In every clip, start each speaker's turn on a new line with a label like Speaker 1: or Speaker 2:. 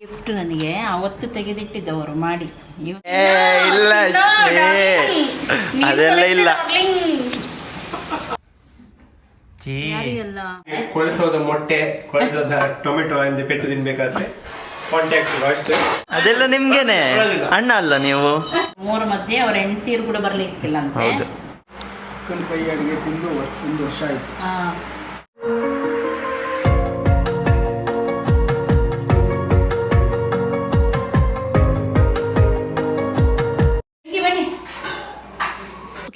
Speaker 1: Gift ನನಗೆ ಅವತ್ತು ತೆಗೆದಿಟ್ಟಿದ್ದವರು ಮಾಡಿ.
Speaker 2: ಇಲ್ಲ ಅದೆಲ್ಲ ಇಲ್ಲ.
Speaker 3: ಕೊಳೆತೋದ ಮೊಟ್ಟೆ ಕೊಳೆತೋದ ಟೊಮೆಟೊ ಎಂದು ಪೆಟ್ಟು ತಿನ್ಬೇಕಾದ್ರೆ ಕಾಂಟ್ಯಾಕ್ಟ್
Speaker 2: ಅದೆಲ್ಲ ನಿಮ್ಗೆನೆ? ಅಣ್ಣ ಅಲ್ಲ ನೀವು?
Speaker 1: ಮೂರ ಮಧ್ಯೆ ಅವ್ರ ಹೆಂಡತಿರು ಕೂಡ ಬರ್ಲಿಕ್ಕಿಲ್ಲ ಅಂತ
Speaker 2: ಹೌದು
Speaker 4: ಕೈ ಅಡಿಗೆ ತಿಂದು ಒಂದು ವರ್ಷ ಆಯ್ತು.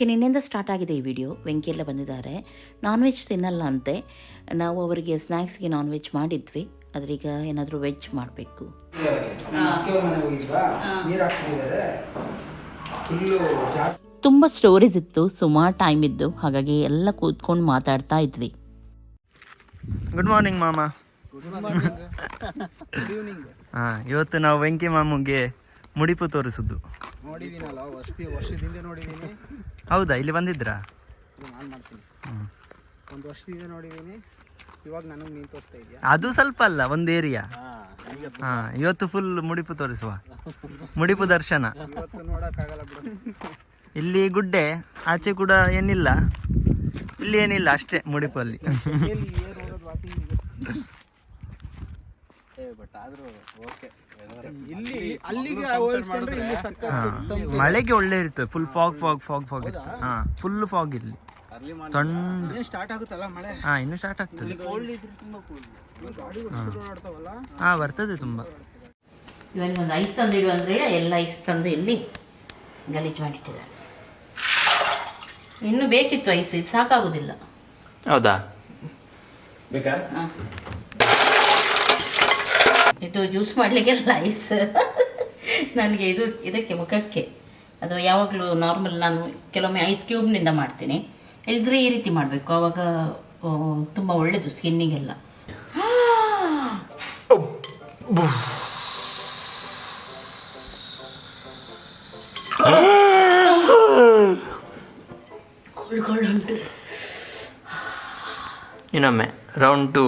Speaker 5: ಓಕೆ ನಿನ್ನೆಯಿಂದ ಸ್ಟಾರ್ಟ್ ಆಗಿದೆ ಈ ವಿಡಿಯೋ ವೆಂಕಿ ಎಲ್ಲ ಬಂದಿದ್ದಾರೆ. ನಾನ್ ವೆಜ್ ತಿನ್ನಲ್ಲ ಅಂತೆ. ನಾವು ಅವರಿಗೆ ಸ್ನ್ಯಾಕ್ಸ್ಗೆ ನಾನ್ ವೆಜ್ ಮಾಡಿದ್ವಿ. ಅದ್ರೀಗ ಏನಾದರೂ ವೆಜ್ ಮಾಡಬೇಕು. ತುಂಬ ಸ್ಟೋರೀಸ್ ಇತ್ತು. ಸುಮಾರು ಟೈಮ್ ಇದ್ದು. ಹಾಗಾಗಿ ಎಲ್ಲ ಕೂತ್ಕೊಂಡು ಮಾತಾಡ್ತಾ ಇದ್ವಿ.
Speaker 2: ಗುಡ್ ಮಾರ್ನಿಂಗ್ ಮಾಮ. ಇವತ್ತು ನಾವು ವೆಂಕಿ ಮಾಮಗೆ ಮುಡಿಪು ತೋರಿಸುದು ಹೌದಾ? ಇಲ್ಲಿ ಬಂದಿದ್ರಾ?
Speaker 4: ನಾನು ಮಾಡ್ತೀನಿ. ಒಂದು ವರ್ಷದಿಂದ ನೋಡಿದ್ದೀನಿ ಇವಾಗ ನನಗೆ ನೀನು ತೋರಿಸ್ತಾ ಇದೆಯಾ?
Speaker 2: ಅದು ಸ್ವಲ್ಪ ಅಲ್ಲ ಒಂದು ಏರಿಯಾ ಹಾ ಇವತ್ತು ಫುಲ್ ಮುಡಿಪು ತೋರಿಸುವ. ಮುಡಿಪು ದರ್ಶನ.
Speaker 4: ಇವತ್ತು ನೋಡೋಕ್ಕಾಗಲ್ಲ ಬಿಡು.
Speaker 2: ಇಲ್ಲಿ ಗುಡ್ಡೆ ಆಚೆ ಕೂಡ ಏನಿಲ್ಲ. ಇಲ್ಲಿ ಏನಿಲ್ಲ ಅಷ್ಟೇ ಮುಡಿಪಲ್ಲಿ.
Speaker 4: ಅಲ್ಲಿ ಏರ್ ಹೋಗೋದು ವಾಕಿಂಗ್ ಬಟ್ ಆದರೂ ಓಕೆ ಇಲ್ಲಿ ಅಲ್ಲಿಗೆ ಹೋಲಿಸ್ಕೊಂಡ್ರೆ ಇಲ್ಲಿ ಸಖತ್
Speaker 2: ಮಳೆಗೆ ಒಳ್ಳೆ ಇರ್ತದೆ full fog fog fog fog ಇರ್ತದೆ ಹಾ ಫುಲ್ ಫಾಗ್ ಇಲ್ಲಿ. ತಂಡ
Speaker 4: ಸ್ಟಾರ್ಟ್ ಆಗುತ್ತಲ್ಲ ಮಳೆ?
Speaker 2: ಹಾ ಇನ್ನು ಸ್ಟಾರ್ಟ್ ಆಗ್ತದೆ. ಹಾ. ಬರ್ತದೆ ತುಂಬಾ.
Speaker 1: ಇವನಿಗೊಂದು ಐಸ್ ತಂದಿಡು ಅಂದರೆ ಎಲ್ಲ ಐಸ್ ತಂದು ಇಲ್ಲಿ ಗಲೀಜು ಮಾಡಿಟ್ಟಿದ್ದಾರೆ. ಇನ್ನು ಬೇಕಿತ್ತು ಐಸ್ ಇದು ಸಾಕಾಗೋದಿಲ್ಲ.
Speaker 2: ಹೌದಾ?
Speaker 3: ಬೇಕಾ?
Speaker 1: ಹ. ಇದು ಜ್ಯೂಸ್ ಮಾಡಲಿಕ್ಕೆ ಲೈಸ್ ನನಗೆ ಇದು, ಇದಕ್ಕೆ ಮುಖಕ್ಕೆ. ಅದು ಯಾವಾಗಲೂ ನಾರ್ಮಲ್ ನಾನು ಕೆಲವೊಮ್ಮೆ ಐಸ್ ಕ್ಯೂಬ್ನಿಂದ ಮಾಡ್ತೀನಿ. ಇದ್ರೆ ಈ ರೀತಿ ಮಾಡಬೇಕು. ಆವಾಗ ತುಂಬ ಒಳ್ಳೆಯದು ಸ್ಕಿನ್ನಿಗೆಲ್ಲ
Speaker 2: ಇನ್ನೊಮ್ಮೆ ರೌಂಡ್ ಟು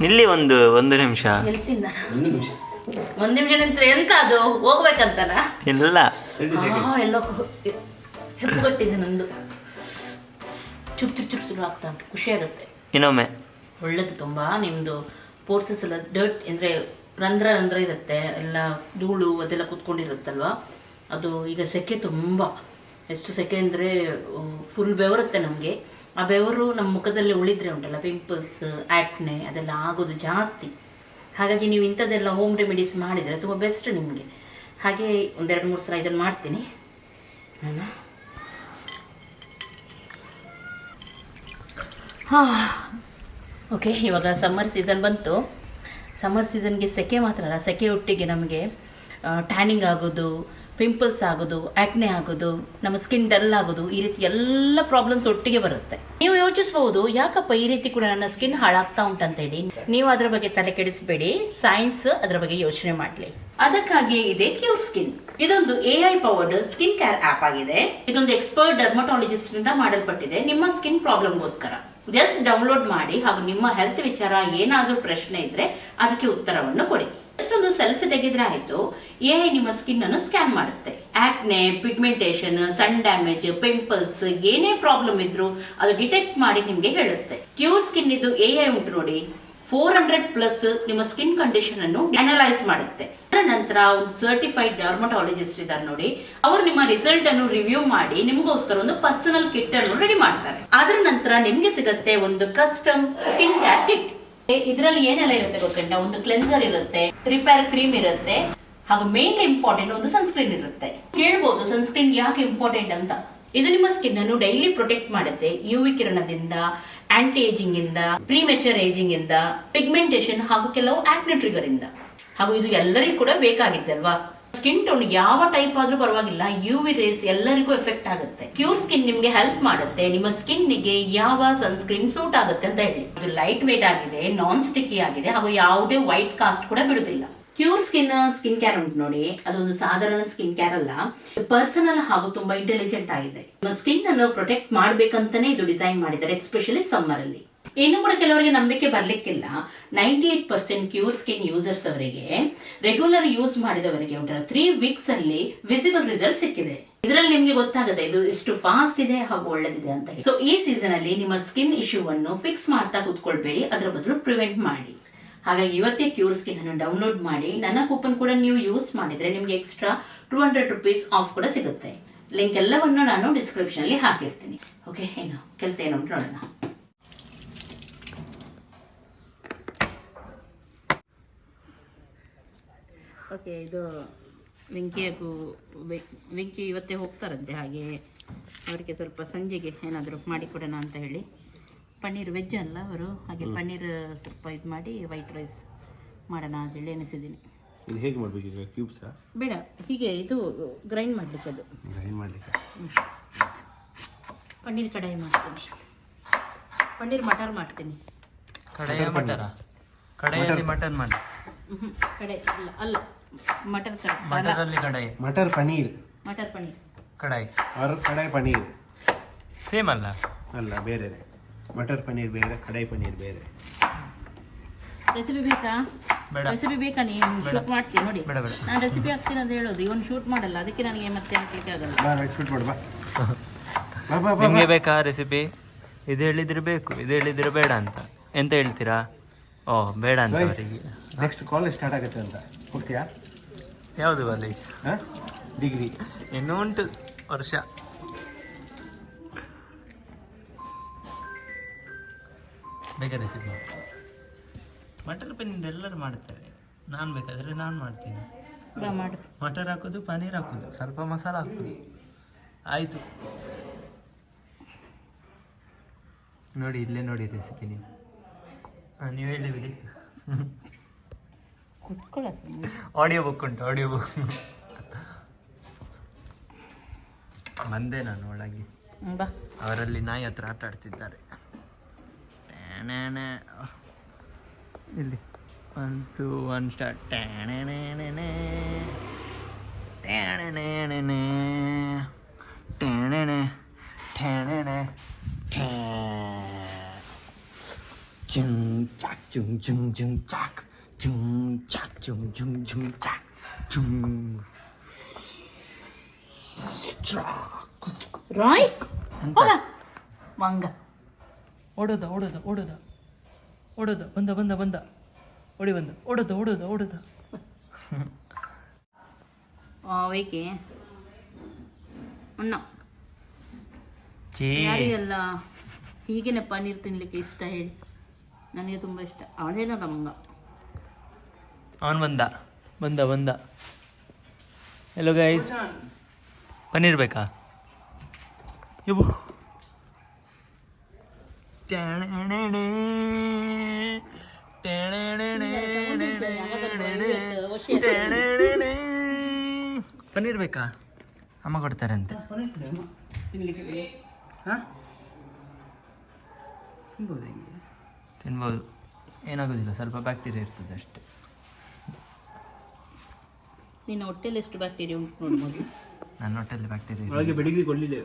Speaker 2: ನಿಲ್ಲಿ ಒಂದು ಒಂದು ನಿಮಿಷ.
Speaker 1: ಎಲ್ತಿನ
Speaker 3: ಒಂದು ನಿಮಿಷ.
Speaker 1: ಒಂದು ನಿಮಿಷ ನಿಂತ್ರೆ ಎಂತ ಅದು? ಹೋಗ್ಬೇಕಂತನ?
Speaker 2: ಇಲ್ಲ.
Speaker 1: ಆ, ಎಲ್ಲ ಹೆಪ್ಪುಗಟ್ಟಿದೆ ನಂದು. ಚುರ್ ಚುರ್ ಚುರು ಚುರು ಆಗ್ತಾ ಉಂಟು. ಖುಷಿ ಆಗುತ್ತೆ.
Speaker 2: ಇನ್ನೊಮ್ಮೆ.
Speaker 1: ಒಳ್ಳೇದು ತುಂಬಾ. ನಿಮ್ಮದು ಪೋರ್ಸಸ್ ಎಲ್ಲ ಡರ್ಟ್ ಅಂದರೆ ರಂಧ್ರ ರಂಧ್ರ ಇರುತ್ತೆ. ಎಲ್ಲ ಧೂಳು ಅದೆಲ್ಲ ಕುತ್ಕೊಂಡಿರುತ್ತಲ್ವಾ? ಅದು ಈಗ ಸೆಕೆ ತುಂಬ. ಎಷ್ಟು ಸೆಕೆ ಅಂದರೆ ಫುಲ್ ಬೆವರುತ್ತೆ ನಮಗೆ. ಆ ಬೆವರು ನಮ್ಮ ಮುಖದಲ್ಲಿ ಉಳಿದ್ರೆ ಉಂಟಲ್ಲ ಪಿಂಪಲ್ಸ್ ಆಕ್ನೆ ಅದೆಲ್ಲ ಆಗೋದು ಜಾಸ್ತಿ. ಹಾಗಾಗಿ ನೀವು ಇಂಥದ್ದೆಲ್ಲ ಹೋಮ್ ರೆಮಿಡೀಸ್ ಮಾಡಿದರೆ ತುಂಬ ಬೆಸ್ಟ್ ನಿಮಗೆ. ಹಾಗೆ ಒಂದೆರಡು ಮೂರು ಸಲ ಇದನ್ನು ಮಾಡ್ತೀನಿ. ನಾನು ಹಾಂ. ಓಕೆ ಇವಾಗ ಸಮ್ಮರ್ ಸೀಸನ್ ಬಂತು. ಸಮ್ಮರ್ ಸೀಸನ್ಗೆ ಸೆಕೆ ಮಾತ್ರ ಅಲ್ಲ ಸೆಕೆ ಒಟ್ಟಿಗೆ ನಮಗೆ ಟ್ಯಾನಿಂಗ್ ಆಗೋದು ಪಿಂಪಲ್ಸ್ ಆಗೋದು ಆಕ್ನೆ ಆಗೋದು, ನಮ್ಮ ಸ್ಕಿನ್ ಡಲ್ ಆಗೋದು, ಈ ರೀತಿ ಎಲ್ಲ ಪ್ರಾಬ್ಲಮ್ಸ್ ಒಟ್ಟಿಗೆ ಬರುತ್ತೆ. ನೀವು ಯೋಚಿಸಬಹುದು, ಯಾಕಪ್ಪ ಈ ರೀತಿ ಕೂಡ ನನ್ನ ಸ್ಕಿನ್ ಹಾಳಾಗ್ತಾ ಉಂಟಂತ ಹೇಳಿ. ನೀವು ಅದರ ಬಗ್ಗೆ ತಲೆ ಕೆಡಿಸಬೇಡಿ ಸೈನ್ಸ್ ಅದರ ಬಗ್ಗೆ ಯೋಚನೆ ಮಾಡಲಿ. ಅದಕ್ಕಾಗಿಯೇ ಇದೆ ಕ್ಯೂರ್ ಸ್ಕಿನ್ ಇದೊಂದು A I powered skin care app ಆಗಿದೆ. ಇದೊಂದು ಎಕ್ಸ್ಪರ್ಟ್ ಡರ್ಮಟಾಲಜಿಸ್ಟ್ನಿಂದ ಮಾಡಲ್ಪಟ್ಟಿದೆ. ನಿಮ್ಮ ಸ್ಕಿನ್ ಪ್ರಾಬ್ಲಮ್ಗೋಸ್ಕರ ಜಸ್ಟ್ ಡೌನ್ಲೋಡ್ ಮಾಡಿ ಹಾಗೂ ನಿಮ್ಮ ಹೆಲ್ತ್ ವಿಚಾರ ಏನಾದರೂ ಪ್ರಶ್ನೆ ಇದ್ರೆ ಅದಕ್ಕೆ ಉತ್ತರವನ್ನು ಕೊಡಿ. ಒಂದು ಸೆಲ್ಫಿ ತೆಗೆದ್ರೆ ಆಯ್ತು. ಎ ನಿಮ್ಮ ಸ್ಕಿನ್ ಅನ್ನು ಸ್ಕ್ಯಾನ್ ಮಾಡುತ್ತೆ. Acne pigmentation sun damage pimples ಏನೇ ಪ್ರಾಬ್ಲಮ್ ಇದ್ರು ಅದು ಡಿಟೆಕ್ಟ್ ಮಾಡಿ ನಿಮ್ಗೆ ಹೇಳುತ್ತೆ. ಕ್ಯೂರ್ ಸ್ಕಿನ್ ಇದು ಎ ಐ ಉಂಟು ನೋಡಿ. ಫೋರ್ ಹಂಡ್ರೆಡ್ ಪ್ಲಸ್ ನಿಮ್ಮ ಸ್ಕಿನ್ ಕಂಡೀಷನ್ ಅನ್ನು ಅನಲೈಸ್ ಮಾಡುತ್ತೆ. ನಂತರ ಒಂದು ಸರ್ಟಿಫೈಡ್ ಡರ್ಮಟಾಲಜಿಸ್ಟ್ ಇದ್ದಾರೆ ನೋಡಿ. ಅವರು ನಿಮ್ಮ ರಿಸಲ್ಟ್ ಅನ್ನು ರಿವ್ಯೂ ಮಾಡಿ ನಿಮಗೋಸ್ಕರ ಒಂದು ಪರ್ಸನಲ್ ಕಿಟ್ ಅನ್ನು ರೆಡಿ ಮಾಡ್ತಾರೆ. ಅದರ ನಂತರ ನಿಮ್ಗೆ ಸಿಗುತ್ತೆ ಒಂದು ಕಸ್ಟಮ್ ಸ್ಕಿನ್ ಕೇರ್ ಕಿಟ್ ಇದರಲ್ಲಿ ಏನೆಲ್ಲ ಇರುತ್ತೆ ಗೊತ್ತುಂಟ? ಒಂದು ಕ್ಲೆನ್ಸರ್ ಇರುತ್ತೆ ರಿಪೇರ್ ಕ್ರೀಮ್ ಇರುತ್ತೆ, ಹಾಗೂ ಮೇನ್ ಇಂಪಾರ್ಟೆಂಟ್ ಒಂದು ಸನ್ಸ್ಕ್ರೀನ್ ಇರುತ್ತೆ. ಕೇಳ್ಬೋದು ಸನ್ಸ್ಕ್ರೀನ್ ಯಾಕೆ ಇಂಪಾರ್ಟೆಂಟ್ ಅಂತ. ಇದು ನಿಮ್ಮ ಸ್ಕಿನ್ ಅನ್ನು ಡೈಲಿ ಪ್ರೊಟೆಕ್ಟ್ ಮಾಡುತ್ತೆ. ಯು ವಿ ಕಿರಣದಿಂದ ಆಂಟಿ ಏಜಿಂಗ್ ಇಂದ ಪ್ರೀಮೆಚರ್ ಏಜಿಂಗ್ ಇಂದ ಪಿಗ್ಮೆಂಟೇಷನ್ ಹಾಗೂ ಕೆಲವು ಆಕ್ನೆ ಟ್ರಿಗರ್ ಇಂದ ಹಾಗೂ ಇದು ಎಲ್ಲರಿಗೂ ಕೂಡ ಬೇಕಾಗಿತ್ತಲ್ವಾ? ಸ್ಕಿನ್ ಟೋನ್ ಯಾವ ಟೈಪ್ ಆದ್ರೂ ಪರವಾಗಿಲ್ಲ ಯು ವಿ ರೇಸ್ ಎಲ್ಲರಿಗೂ ಎಫೆಕ್ಟ್ ಆಗುತ್ತೆ. ಕ್ಯೂರ್ ಸ್ಕಿನ್ ನಿಮ್ಗೆ ಹೆಲ್ಪ್ ಮಾಡುತ್ತೆ. ನಿಮ್ಮ ಸ್ಕಿನ್ಗೆ ಯಾವ ಸನ್ಸ್ಕ್ರೀನ್ ಸೂಟ್ ಆಗುತ್ತೆ ಅಂತ ಹೇಳಿ. ಇದು ಲೈಟ್ ವೇಟ್ ಆಗಿದೆ ನಾನ್ ಸ್ಟಿಕ್ಕಿ ಆಗಿದೆ, ಹಾಗೂ ಯಾವುದೇ ವೈಟ್ ಕಾಸ್ಟ್ ಕೂಡ ಬಿಡುದಿಲ್ಲ ಕ್ಯೂರ್ ಸ್ಕಿನ್ ಸ್ಕಿನ್ ಕೇರ್ ಉಂಟು ನೋಡಿ. ಅದೊಂದು ಸಾಧಾರಣ ಸ್ಕಿನ್ ಕೇರ್ ಅಲ್ಲ. ಪರ್ಸನಲ್ ಹಾಗೂ ತುಂಬಾ ಇಂಟೆಲಿಜೆಂಟ್ ಆಗಿದೆ. ನಿಮ್ಮ ಸ್ಕಿನ್ ಅನ್ನು ಪ್ರೊಟೆಕ್ಟ್ ಮಾಡ್ಬೇಕಂತಾನೆ ಇದು ಡಿಸೈನ್ ಮಾಡಿದ್ದಾರೆ ಎಸ್ಪೆಷಲಿ ಸಮ್ಮರ್ ಅಲ್ಲಿ. ಇನ್ನು ಕೂಡ ಕೆಲವರಿಗೆ ನಂಬಿಕೆ ಬರ್ಲಿಕ್ಕಿಲ್ಲ. Ninety eight percent Cure Skin users ಅವರಿಗೆ ರೆಗ್ಯುಲರ್ ಯೂಸ್ ಮಾಡಿದವರಿಗೆ ಒಂಥರ ತ್ರೀ ವೀಕ್ಸ್ ಅಲ್ಲಿ ವಿಸಿಬಲ್ ರಿಸಲ್ಟ್ ಸಿಕ್ಕಿದೆ. ಇದರಲ್ಲಿ ನಿಮ್ಗೆ ಗೊತ್ತಾಗುತ್ತೆ, ಇದು ಎಷ್ಟು ಫಾಸ್ಟ್ ಇದೆ ಹಾಗೂ ಒಳ್ಳೆದಿದೆ ಅಂತ ಹೇಳಿ. ಸೊ ಈ ಸೀಸನ್ ಅಲ್ಲಿ ನಿಮ್ಮ ಸ್ಕಿನ್ ಇಶ್ಯೂ ಅನ್ನು ಫಿಕ್ಸ್ ಮಾಡ್ತಾ ಕೂತ್ಕೊಳ್ಬೇಡಿ, ಅದರ ಬದಲು ಪ್ರಿವೆಂಟ್ ಮಾಡಿ. ಹಾಗಾಗಿ ಇವತ್ತೇ ಕ್ಯೂರ್ ಸ್ಕಿನ್ ಅನ್ನು ಡೌನ್ಲೋಡ್ ಮಾಡಿ, ನನ್ನ ಕೂಪನ್ ಕೂಡ ನೀವು ಯೂಸ್ ಮಾಡಿದ್ರೆ ನಿಮ್ಗೆ extra two hundred rupees off ಕೂಡ ಸಿಗುತ್ತೆ. ಲಿಂಕ್ ಎಲ್ಲವನ್ನು ನಾನು ಡಿಸ್ಕ್ರಿಪ್ಷನ್ ಅಲ್ಲಿ ಹಾಕಿರ್ತೀನಿ. ಓಕೆ ಏನು ಕೆಲಸ ಏನು ನೋಡೋಣ. ಓಕೆ ಇದು ವೆಂಕಿಯಗೂ ವೆಂಕಿ ಇವತ್ತೇ ಹೋಗ್ತಾರಂತೆ ಹಾಗೆ ಅವರಿಗೆ ಸ್ವಲ್ಪ ಸಂಜೆಗೆ ಏನಾದರೂ ಮಾಡಿಕೊಡೋಣ ಅಂತ ಹೇಳಿ. ಪನ್ನೀರ್ ವೆಜ್ ಅಲ್ಲ ಅವರು ಹಾಗೆ ಪನ್ನೀರ್ ಸ್ವಲ್ಪ ಇದು ಮಾಡಿ ವೈಟ್ ರೈಸ್ ಮಾಡೋಣ ಅಂತೇಳಿ ಎನಿಸಿದ್ದೀನಿ
Speaker 3: ಇದು ಹೇಗೆ ಮಾಡಬೇಕು ಈಗ ಕ್ಯೂಬ್ಸಾ
Speaker 1: ಬೇಡ ಹೀಗೆ ಇದು ಗ್ರೈಂಡ್ ಮಾಡಲಿಕ್ಕೆ ಅದು.
Speaker 3: ಗ್ರೈಂಡ್ ಮಾಡ್ಲಿಕ್ಕೆ.
Speaker 1: ಪನ್ನೀರ್ ಕಡಾಯಿ ಮಾಡ್ತೀನಿ. ಪನ್ನೀರ್ ಮಟರ್ ಮಾಡ್ತೀನಿ.
Speaker 2: ಕಡಾಯ ಮಟರ ಕಡೆಯಲ್ಲಿ ಮಟನ್ ಮಾಡಿ.
Speaker 1: ಕಡಾಯಿ ಅಲ್ಲ ಅಲ್ಲ. ಅಲ್ಲ ಮಟರ್ ಕಡಾಯಿ.
Speaker 2: ಮಟರಲ್ಲಿ ಕಡಾಯಿ.
Speaker 3: ಮಟರ್ ಪನೀರ್
Speaker 1: ಮಟರ್ ಪನ್ನೀರ್.
Speaker 2: ಕಡಾಯಿ.
Speaker 3: ಅವ್ರ ಕಡಾಯಿ ಪನೀರ್
Speaker 2: ಸೇಮ್ ಅಲ್ಲ?
Speaker 3: ಅಲ್ಲ ಬೇರೆ ಮಟರ್ ಪನೀರ್ ಬೇರೆ ಕಡಾಯಿ ಪನೀರ್ ಬೇರೆ.
Speaker 1: ರೆಸಿಪಿ ಬೇಕಾ?
Speaker 2: ಬೇಡ.
Speaker 1: ರೆಸಿಪಿ ಬೇಕಾ ನೀನು ಶೂಟ್ ಮಾಡ್ತೀನಿ ನೋಡಿ.
Speaker 2: ಬೇಡ ಬೇಡ.
Speaker 1: ನಾನು ರೆಸಿಪಿ ಹಾಕ್ತೀನಿ ಅಂತ ಹೇಳೋದು. ಇವನು ಶೂಟ್ ಮಾಡಲ್ಲ. ಅದಕ್ಕೆ ನನಗೆ ಮತ್ತೆ ಹಾಕ್ಲಿಕ್ಕೆ ಆಗಲ್ಲ.
Speaker 3: ಬಾ ಶೂಟ್ ಮಾಡು ಬಾ. ಬಾ ಬಾ ಬಾ
Speaker 2: ನಿಮಗೆ ಬೇಕಾ ರೆಸಿಪಿ ಇದು ಹೇಳಿದ್ರೆ ಬೇಕು ಇದು ಹೇಳಿದ್ರೆ ಬೇಡ ಅಂತ. ಎಂತ ಹೇಳ್ತೀರಾ? ಓ ಬೇಡ ಅಂತ ಅವರಿಗೆ.
Speaker 3: ನೆಕ್ಸ್ಟ್ ಕಾಲೇಜ್ ಸ್ಟಾರ್ಟ್ ಆಗುತ್ತೆ ಅಂತ. ಹೋಗ್ತೀಯಾ
Speaker 2: ಯಾವುದು ಕಾಲೇಜ್
Speaker 3: ಹಾಂ? ಡಿಗ್ರಿ.
Speaker 2: ಇನ್ನೂ ಉಂಟು ವರ್ಷ. ಬೇಕಾದ್ರೆ ರೆಸಿಪಿ ಮಟರ್ ಪನ್ನೀರ್ ಎಲ್ಲರೂ ಮಾಡ್ತಾರೆ. ನಾನು ಬೇಕಾದರೆ ನಾನು ಮಾಡ್ತೀನಿ. ಮಟರ್ ಹಾಕೋದು ಪನ್ನೀರ್ ಹಾಕೋದು. ಸ್ವಲ್ಪ ಮಸಾಲ ಹಾಕೋದು. ಆಯಿತು. ನೋಡಿ ಇಲ್ಲೇ ನೋಡಿ ರೆಸಿಪಿ ನೀವು. ಹಾಂ ನೀವು ಹೇಳಿ ಬಿಡಿ.
Speaker 1: ಕುತ್ಕೊಳ್ಳ
Speaker 2: ಆಡಿಯೋ ಬುಕ್ ಉಂಟು ಆಡಿಯೋ ಬುಕ್ ಬಂದೆ ನಾನು ಒಳಗೆ
Speaker 1: ಬಾ
Speaker 2: ಅವರಲ್ಲಿ ನಾಯಿ ಹತ್ರ ಆಟ ಆಡ್ತಿದ್ದಾರೆ. ಇಲ್ಲಿ ಒನ್ ಟು ಒನ್ ಸ್ಟಾರ್ಟ್ ಟ್ಯಾಣೆಣೆಣೆಣೆ. ಟ್ಯಾಣೆಣೆಣೆಣೆ. ಟ್ಯಾಣೆಣೆ. ಟ್ಯಾಣೆಣೆ. ಟ್ಯಾ. ಜುಂ ಚಾಕ್ ಜುಂ ಜುಂ ಜುಂ ಚಾಕ್ ಜುಂ ಚಾಕ್ ಜುಂ ಜುಂ ಜುಂ ಚಾಕ್ ಜುಂ ಚಾಕ್
Speaker 1: ರಾಯ್
Speaker 2: ಅಂತ
Speaker 1: ಹೋಗ ಮಂಗ
Speaker 2: ಓಡೋದ ಓಡೋದ ಓಡೋದ. ಓಡೋದ ಬಂದ ಬಂದ ಬಂದ. ಓಡಿ ಬಂದ. ಓಡೋದ ಓಡೋದ ಓಡೋದ.
Speaker 1: ವೇಕೆ. ಅಣ್ಣ.
Speaker 2: ಚೀ
Speaker 1: ಯಾರಿಗೆಲ್ಲ ಹೀಗೇನೆ ಪನ್ನೀರ್ ತಿನ್ಲಿಕ್ಕೆ ಇಷ್ಟ ಹೇಳಿ? ನನಗೆ ತುಂಬ ಇಷ್ಟ. ಅವನೇನಲ್ಲ ಮಂಗ.
Speaker 2: ಅವನು ಬಂದ. ಬಂದ ಬಂದ. ಎಲ್ಲೋ ಗೈಸ್ ಪನ್ನೀರ್ ಬೇಕಾ? ಇವು. ಪನ್ನೀರ್ ಬೇಕಾ? ಅಮ್ಮ ಕೊಡ್ತಾರಂತೆ.
Speaker 4: ತಿನ್ಬೋದು
Speaker 2: ಏನಾಗೋದಿಲ್ಲ ಸ್ವಲ್ಪ ಬ್ಯಾಕ್ಟೀರಿಯಾ ಇರ್ತದೆ ಅಷ್ಟೇ.
Speaker 1: ನಿನ್ನ ಹೊಟ್ಟೆಲಿ ಎಷ್ಟು ಬ್ಯಾಕ್ಟೀರಿಯಾ ಉಂಟು ನೋಡ್ಬೋದು?
Speaker 2: ನನ್ನ ಹೊಟ್ಟೆಲಿ ಬ್ಯಾಕ್ಟೀರಿಯಾ
Speaker 3: ಒಳಗೆ ಬೆಡಿಗೆ ಕೊಡಲಿಲ್ಲ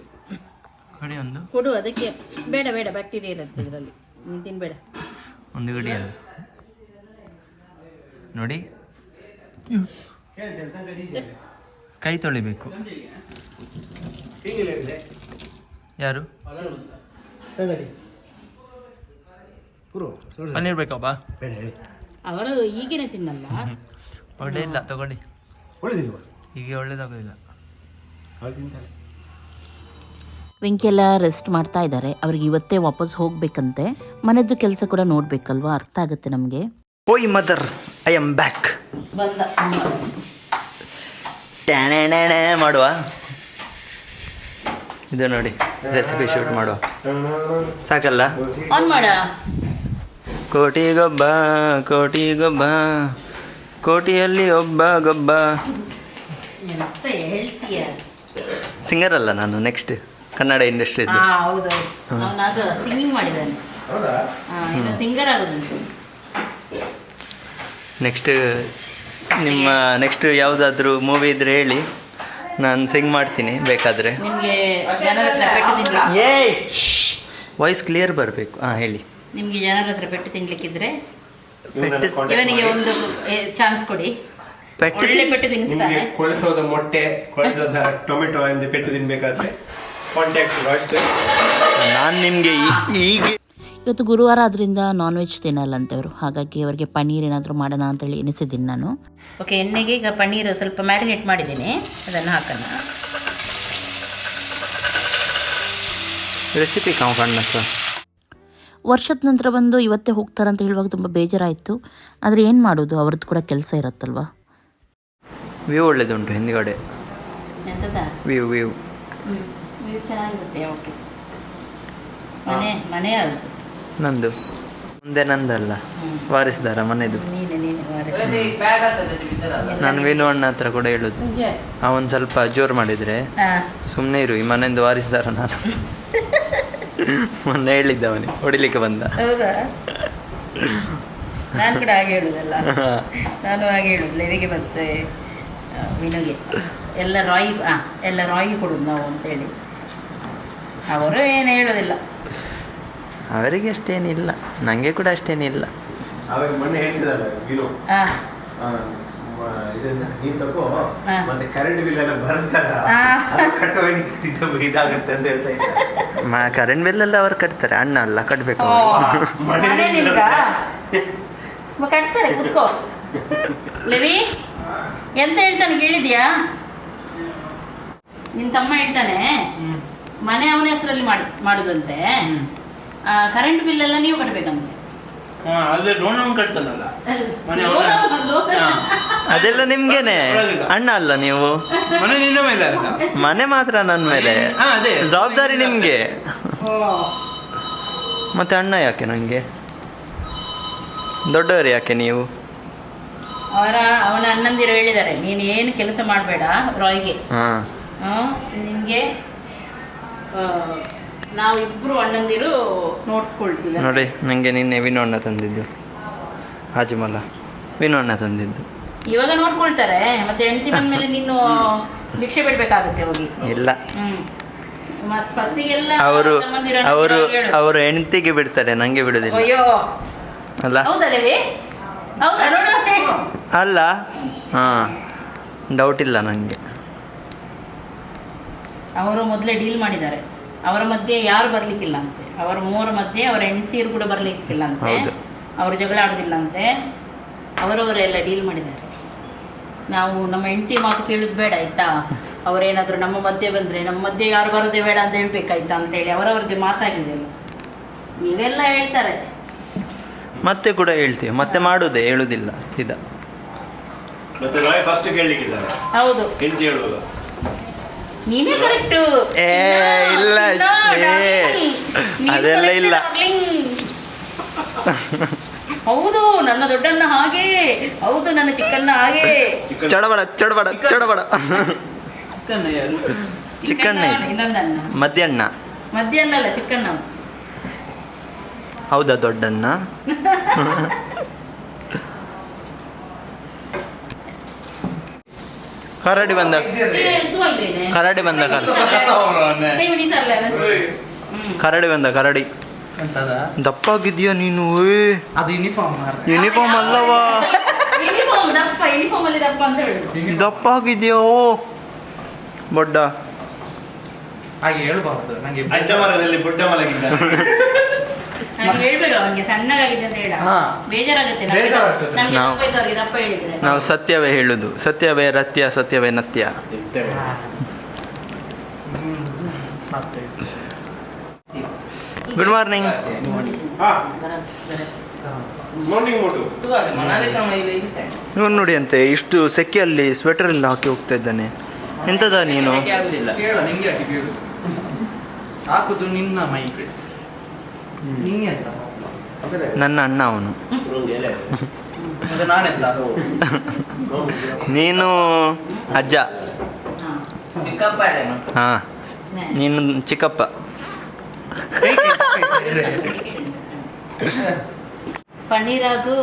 Speaker 2: ಕಡೆ ಒಂದು.
Speaker 1: ಕೊಡು ಅದಕ್ಕೆ ಬೇಡ ಬೇಡ ಬ್ಯಾಕ್ಟೀರಿಯಾ ಇರುತ್ತೆ ಇದರಲ್ಲಿ. ನೀನು ತಿನ್ಬೇಡ.
Speaker 2: ಒಂದು ಗಡಿಯಲ್ಲಿ ನೋಡಿ. ಕೈ ತೊಳಿಬೇಕು. ಯಾರು? ಪನ್ನೀರ್ ಬೇಕಾ ಬಾ?
Speaker 1: ಅವರು ಈಗಿನ ತಿನ್ನಲ್ಲ.
Speaker 2: ಒಳ್ಳೆ ಇಲ್ಲ ತಗೊಳ್ಳಿ.
Speaker 3: ಒಳ್ಳೇದಿಲ್ವಾ?
Speaker 2: ಹೀಗೆ ಒಳ್ಳೇದಾಗೋದಿಲ್ಲ.
Speaker 5: ವೆಂಕಿ ಎಲ್ಲ ರೆಸ್ಟ್ ಮಾಡ್ತಾ ಇದ್ದಾರೆ. ಅವ್ರಿಗೆ ಇವತ್ತೇ ವಾಪಸ್ ಹೋಗ್ಬೇಕಂತೆ. ಮನೆದ್ದು ಕೆಲಸ ಕೂಡ ನೋಡ್ಬೇಕಲ್ವಾ? ಅರ್ಥ ಆಗುತ್ತೆ ನಮಗೆ.
Speaker 2: ಓಯ್ ಮದರ್ ಐ ಆಮ್ ಬ್ಯಾಕ್
Speaker 1: ಬಂದ.
Speaker 2: ಮಾಡುವ. ಇದು ನೋಡಿ ರೆಸಿಪಿ ಶೂಟ್ ಮಾಡುವ. ಸಾಕಲ್ಲ?
Speaker 1: ಆನ್ ಗೊಬ್ಬ
Speaker 2: ಕೋಟಿಗೊಬ್ಬ ಕೋಟಿಗೊಬ್ಬ ಕೋಟಿಯಲ್ಲಿ ಒಬ್ಬ ಗೊಬ್ಬ.
Speaker 1: ಎಂತ ಹೇಳ್ತೀಯ?
Speaker 2: ಸಿಂಗರ್ ಅಲ್ಲ ನಾನು ನೆಕ್ಸ್ಟ್ ಕನ್ನಡ ಇಂಡಸ್ಟ್ರಿ
Speaker 1: ಹಾ ಹೌದು ಅವನು ಅದು ಸಿಂಗಿಂಗ್ ಮಾಡಿದ್ದಾನೆ
Speaker 3: ಹೌದಾ?
Speaker 1: ಹಾ ಇನ್ನು ಸಿಂಗರ್ ಆಗೋದಂತೆ.
Speaker 2: ನೆಕ್ಸ್ಟ್ ನಿಮ್ಮ ನೆಕ್ಸ್ಟ್ ಯಾವುದಾದ್ರೂ ಮೂವಿ ಇದ್ರೆ ಹೇಳಿ. ನಾನು ಸಿಂಗ್ ಮಾಡ್ತೀನಿ ಬೇಕಾದರೆ.
Speaker 1: ನಿಮಗೆ ಜನರ ಹತ್ರ ಪೆಟ್ಟು ತಿನ್ಲಿಕ್ಕೆ.
Speaker 2: ಏಯ್ ವಾಯ್ಸ್ ಕ್ಲಿಯರ್ ಬರಬೇಕು. ಹಾಂ ಹೇಳಿ.
Speaker 1: ನಿಮಗೆ ಜನರ ಹತ್ರ ಪೆಟ್ಟು ತಿನ್ಲಿಕ್ಕಿದ್ರೆ ಇವನಿಗೆ ಒಂದು ಚಾನ್ಸ್ ಕೊಡಿ.
Speaker 2: ಪೆಟ್ಟು
Speaker 1: ಒಳ್ಳೆ ಪೆಟ್ಟು ತಿನ್ನಿಸ್ತಾನೆ.
Speaker 3: ಕೊಳೆತೋದ ಮೊಟ್ಟೆ ಕೊಳೆತೋದ ಟೊಮೆಟೊ ಎಂದು ಪೆಟ್ಟು ತಿನ್ಬೇಕಾದ್ರೆ ಕಾಂಟ್ಯಾಕ್ಟ್ ವಾಯ್ಸ್
Speaker 2: ನಾನು ನಿಮಗೆ ಈಗ
Speaker 5: ಇವತ್ತು ಗುರುವಾರ ಆದ್ದರಿಂದ ನಾನ್ ವೆಜ್ ತಿನ್ನಲ್ಲಂತೆ ಅವರು ಹಾಗಾಗಿ ಅವರಿಗೆ ಪನ್ನೀರ್ ಏನಾದರೂ ಮಾಡೋಣ ಅಂತೇಳಿ ಎನಿಸಿದ್ದೀನಿ ನಾನು.
Speaker 1: ಓಕೆ ಎಣ್ಣೆಗೆ ಈಗ ಪನ್ನೀರ್ ಸ್ವಲ್ಪ ಮ್ಯಾರಿನೇಟ್ ಮಾಡಿದ್ದೀನಿ. ಅದನ್ನು ಹಾಕೋಣ.
Speaker 2: ರೆಸಿಪಿ ಕಾವು ಸರ್?
Speaker 5: ವರ್ಷದ ನಂತರ ಬಂದು ಇವತ್ತೇ ಹೋಗ್ತಾರಂತ ಹೇಳುವಾಗ ತುಂಬ ಬೇಜಾರಾಯಿತು. ಆದರೆ ಏನು ಮಾಡೋದು? ಅವ್ರದ್ದು ಕೂಡ ಕೆಲಸ ಇರುತ್ತಲ್ವಾ?
Speaker 2: ವ್ಯೂ ಒಳ್ಳೆಯದುಂಟು ಹಿಂದ್ಗಡೆ.
Speaker 1: ಎಂತದ?
Speaker 2: View view. ನಂದು. ಮುಂದೆ ನಂದಲ್ಲ. ವಾರಿಸಿದಾರ ಮನೆದು.
Speaker 1: ನೀನೆ ನೀನೆ
Speaker 2: ನಾನು ವೇಣು ಅಣ್ಣ ಹತ್ರ ಕೂಡ ಹೇಳುದು. ಅವನ್ ಸ್ವಲ್ಪ ಜೋರು ಮಾಡಿದ್ರೆ ಸುಮ್ಮನೆ ಇರು ಈ ಮನೆಯಿಂದ ವಾರಿಸಿದಾರ ನಾನು. ಮೊನ್ನೆ ಹೇಳಿದ್ದ ಅವನಿಗೆ ಹೊಡಿಲಿಕ್ಕೆ ಬಂದ.
Speaker 1: ಹೌದಾ? ನಾನು ಕೂಡ ಹಾಗೆ ಹೇಳುದಲ್ಲ. ನಾನು ಹಾಗೆ ಹೇಳುದು ಲೆವಿಗೆ ಮತ್ತೆ ವಿನುಗೆ ಎಲ್ಲ ರಾಯಿ ಹಾಂ ಎಲ್ಲ ರಾಯಿ ಕೊಡುದು ನಾವು ಅಂತೇಳಿ ಅವರು ಏನು ಹೇಳೋದಿಲ್ಲ.
Speaker 2: ಅವರಿಗೆ ಅಷ್ಟೇನಿಲ್ಲ ನನಗೆ ಕೂಡ ಅಷ್ಟೇನಿಲ್ಲ.
Speaker 3: ಅವಾಗ ಮೊನ್ನೆ ಹೇಳ್ತಿದ್ದಲ್ಲ ವಿನು.
Speaker 1: ಹಾಂ
Speaker 3: ಇದನ್ನ ನೀನ್ ತಗೋ. ಮತ್ತೆ ಕರೆಂಟ್ ಬಿಲ್ ಎಲ್ಲ ಬರುತ್ತಲ್ಲ ಕಟ್ಟುವ ಇದಾಗುತ್ತೆ ಅಂತ ಹೇಳ್ತಾ ಇದ್ದ
Speaker 2: ಮ ಕರೆಂಟ್ ಬಿಲ್ ಎಲ್ಲ ಅವ್ರು ಕಟ್ತಾರೆ. ಅಣ್ಣ ಅಲ್ಲ ಕಟ್ಬೇಕು
Speaker 1: ಕಟ್ತಾರೆ ಕುತ್ಕೋ. ಲೆವಿ ಎಂತ ಹೇಳ್ತಾನೆ ಕೇಳಿದ್ಯಾ? ನಿನ್ ತಮ್ಮ ಹೇಳ್ತಾನೆ ಮನೆ ಅವನ ಹೆಸರಲ್ಲಿ ಮಾಡಿ ಮಾಡುದಂತೆ. ಕರೆಂಟ್ ಬಿಲ್ ಎಲ್ಲ ನೀವು
Speaker 6: ಅದೇ ಲೋನ್ ಕಟ್ತಾನಲ್ಲ. ಮನೆ ಹಾ.
Speaker 2: ಅದೆಲ್ಲ ನಿಮ್ಗೇನೆ? ಅಣ್ಣ ಅಲ್ಲ ನೀವು?
Speaker 6: ಮನೆ ನಿನ್ನ ಮೇಲೆ ಅಲ್ಲ.
Speaker 2: ಮನೆ ಮಾತ್ರ ನನ್ನ ಮೇಲೆ.
Speaker 6: ಹಾ, ಅದೇ.
Speaker 2: ಜವಾಬ್ದಾರಿ ನಿಮ್ಗೆ. ಮತ್ತೆ ಅಣ್ಣ ಯಾಕೆ ನನಗೆ ದೊಡ್ಡವರು ಯಾಕೆ ನೀವು?
Speaker 1: ಅವರ ಅವನ ಅಣ್ಣಂದಿರು ಹೇಳಿದ್ದಾರೆ ನೀನು ಏನು ಕೆಲಸ ಮಾಡಬೇಡ ರಾಯ್ಗೆ
Speaker 2: ಹಾಂ.
Speaker 1: ನಿನಗೆ ನಾವಿಬ್ರು ಅಣ್ಣಂದಿರು ನೋಡ್ಕೊಳ್ತೀವಿ.
Speaker 2: ನೋಡಿ ನನಗೆ ನಿನ್ನೆ ವಿನೋ ಅಣ್ಣ ತಂದಿದ್ದು. ಹಾಜುಮಲ ವಿನೋ ಅಣ್ಣ ತಂದಿದ್ದು.
Speaker 1: ಇವಾಗ ನೋಡ್ಕೊಳ್ತಾರೆ ಮತ್ತೆ ಹೆಂಡತಿ ಬಂದ್ಮೇಲೆ ನೀನು ಭಿಕ್ಷೆ ಬಿಡ್ಬೇಕಾಗುತ್ತೆ ಹೋಗಿ.
Speaker 2: ಇಲ್ಲ.
Speaker 1: ಫಸ್ಟಿಗೆಲ್ಲ
Speaker 2: ಅವರು ಅವರು. ಅವರು ಹೆಂಡತಿಗೆ ಬಿಡ್ತಾರೆ ನನಗೆ ಬಿಡುದಿಲ್ಲ.
Speaker 1: ಅಯ್ಯೋ.
Speaker 2: ಅಲ್ಲ? ಅಲ್ಲ? ಹಾಂ. ಡೌಟ್ ಇಲ್ಲ ನನಗೆ
Speaker 1: ಅವರು ಮೊದಲೇ ಡೀಲ್ ಮಾಡಿದ್ದಾರೆ. ಅವರ ಮಧ್ಯೆ ಯಾರು ಬರ್ಲಿಕ್ಕಿಲ್ಲ ಅಂತೆ ಅವರ ಮೂವರ ಮಧ್ಯೆ ಅವರ ಹೆಂಡತಿಯರು ಕೂಡ ಬರ್ಲಿಕ್ಕಿಲ್ಲ ಅಂತೆ. ಅವರು ಜಗಳ ಆಡೋದಿಲ್ಲ ಅಂತೆ ಅವರವರೆಲ್ಲ ಡೀಲ್ ಮಾಡಿದ್ದಾರೆ. ನಾವು ನಮ್ಮ ಹೆಂಡತಿ ಮಾತು ಕೇಳೋದು ಬೇಡ ಆಯ್ತಾ? ಅವರೇನಾದರೂ ನಮ್ಮ ಮಧ್ಯೆ ಬಂದರೆ ನಮ್ಮ ಮಧ್ಯೆ ಯಾರು ಬರೋದೇ ಬೇಡ ಅಂತ ಹೇಳ್ಬೇಕಾಯ್ತಾ ಅಂತೇಳಿ ಅವರವ್ರದ್ದು ಮಾತಾಗಿದೆ. ಇವೆಲ್ಲ ಹೇಳ್ತಾರೆ.
Speaker 2: ಮತ್ತೆ ಕೂಡ ಹೇಳ್ತೀವಿ. ಮತ್ತೆ ಮಾಡುದೇ ಹೇಳುದಿಲ್ಲ. ಇದ.
Speaker 3: ಮತ್ತೆ ರಾಯ್ ಫಸ್ಟ್ ಕೇಳಲಿಕ್ಕಿಲ್ಲ
Speaker 1: ಹೌದು. ನೀನೇ ಕರೆಕ್ಟ್.
Speaker 2: ಏ, ಇಲ್ಲ, ಏ, ಅದೆಲ್ಲ ಇಲ್ಲ.
Speaker 1: ಹೌದು ನನ್ನ ದೊಡ್ಡಣ್ಣ ಹಾಗೆ. ಹೌದು ನನ್ನ ಚಿಕ್ಕಣ್ಣ ಹಾಗೆ.
Speaker 2: ಚಡಬಡ ಚಡಬಡ ಚಡಬಡ.
Speaker 6: ಚಿಕ್ಕಣ್ಣ
Speaker 2: ಮಧ್ಯಾಹ್ನ.
Speaker 1: ಮಧ್ಯಾಹ್ನ ಅಲ್ಲ ಚಿಕ್ಕಣ್ಣ.
Speaker 2: ಹೌದಾ ದೊಡ್ಡಣ್ಣ? ಕರಡಿ ಬಂದ ಕರಡಿ ಬಂದ ಕರ ಕರಡಿ ಬಂದ ಕರಡಿ
Speaker 4: ದಪ್ಪ
Speaker 2: ದಪ್ಪಾಗಿದ್ಯಾ ನೀನು?
Speaker 4: ಯೂನಿಫಾರ್ಮ್
Speaker 2: ಅಲ್ಲವಾ?
Speaker 1: ದಪ್ಪ
Speaker 2: ಓ. ಬೊಡ್ಡ.
Speaker 4: ಹಾಗೆ ಹೇಳ್ಬಾರ್ದು. ನಂಗೆ
Speaker 3: ಅಜ್ಜ ಮರದಲ್ಲಿ ಬುಡ್ಡ ಮಲಗಿದ್ದ
Speaker 2: ನಾವು- ಸತ್ಯವೇ ಹೇಳುದು. ಸತ್ಯವೇ ರತ್ಯ ಸತ್ಯವೇ ನತ್ಯ. ಗುಡ್ ಮಾರ್ನಿಂಗ್
Speaker 3: ಹಾ. ಮಾರ್ನಿಂಗ್ ಮೋಟು
Speaker 2: ಇವನು ನೋಡಿ ಅಂತೆ ಇಷ್ಟು ಸೆಕೆಯಲ್ಲಿ ಸ್ವೆಟರ್ ಎಲ್ಲ ಹಾಕಿ ಹೋಗ್ತಾ ಇದ್ದಾನೆ. ಎಂತದ ನೀನು?
Speaker 4: ಹಾಕುದು ನಿನ್ನ ಮೈಕ್
Speaker 2: ನನ್ನ ಅಣ್ಣ ಅವನು. ನೀನು ಅಜ್ಜ.
Speaker 6: ಚಿಕ್ಕಪ್ಪ
Speaker 2: ಹಾ. ನೀನು ಚಿಕ್ಕಪ್ಪ.
Speaker 1: ಪನ್ನೀರ್ ಹಾಗೂ